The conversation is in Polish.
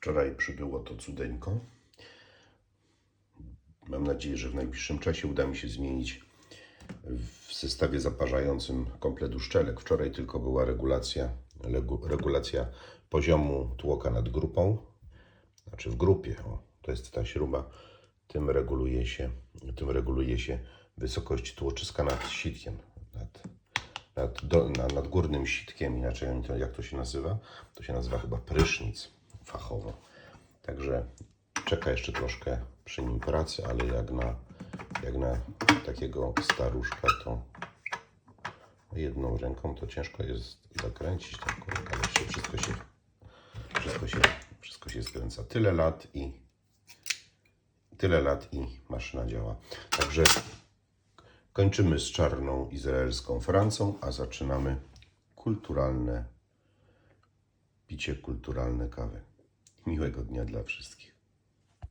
Wczoraj przybyło to cudeńko. Mam nadzieję, że w najbliższym czasie uda mi się zmienić w zestawie zaparzającym komplet uszczelek. Wczoraj tylko była regulacja, regulacja poziomu tłoka nad grupą, znaczy w grupie. O, to jest ta śruba. Tym reguluje się, tym reguluje się wysokość tłoczyska nad sitkiem, nad, nad, do, na, nad górnym sitkiem, inaczej to, jak to się nazywa? To się nazywa chyba prysznic fachowo. Także czeka jeszcze troszkę przy nim pracy, ale jak na, jak na takiego staruszka, to jedną ręką to ciężko jest zakręcić ale się wszystko się, wszystko się, wszystko się skręca. Tyle lat i tyle lat i maszyna działa. Także kończymy z czarną izraelską Francą, a zaczynamy kulturalne picie kulturalne kawy. Miłego dnia dla wszystkich.